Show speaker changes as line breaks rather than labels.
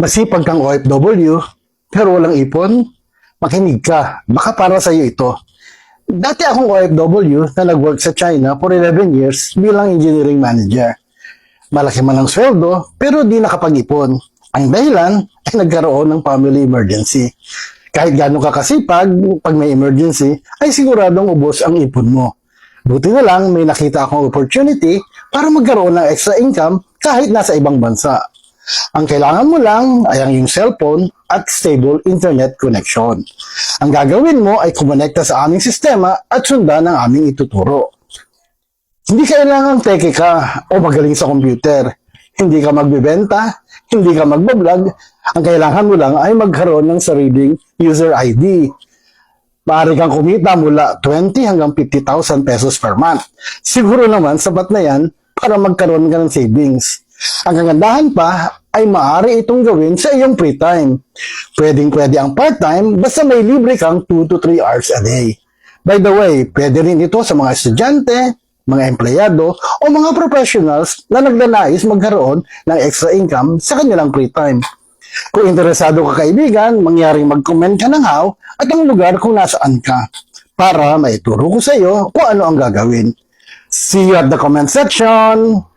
Masipag kang OFW, pero walang ipon? Makinig ka, baka para sa iyo ito. Dati akong OFW na nag-work sa China for 11 years bilang engineering manager. Malaki man ang sweldo, pero di nakapag-ipon. Ang dahilan ay nagkaroon ng family emergency. Kahit gano'n ka kasipag, pag may emergency, ay siguradong ubos ang ipon mo. Buti na lang may nakita akong opportunity para magkaroon ng extra income kahit nasa ibang bansa. Ang kailangan mo lang ay ang iyong cellphone at stable internet connection. Ang gagawin mo ay kumonekta sa aming sistema at sundan ang aming ituturo. Hindi kailangan teke ka o magaling sa computer. Hindi ka magbebenta, hindi ka magbablog. Ang kailangan mo lang ay magkaroon ng sariling user ID. Maaari kang kumita mula 20 hanggang 50,000 pesos per month. Siguro naman sapat na yan para magkaroon ka ng savings. Ang kagandahan pa ay maaari itong gawin sa iyong free time. Pwedeng pwede ang part-time basta may libre kang 2 to 3 hours a day. By the way, pwede rin ito sa mga estudyante, mga empleyado, o mga professionals na nagdanais magkaroon ng extra income sa kanilang free time. Kung interesado ka kaibigan, mangyaring mag-comment ka ng how at ang lugar kung nasaan ka para maituro ko sa iyo kung ano ang gagawin. See you at the comment section!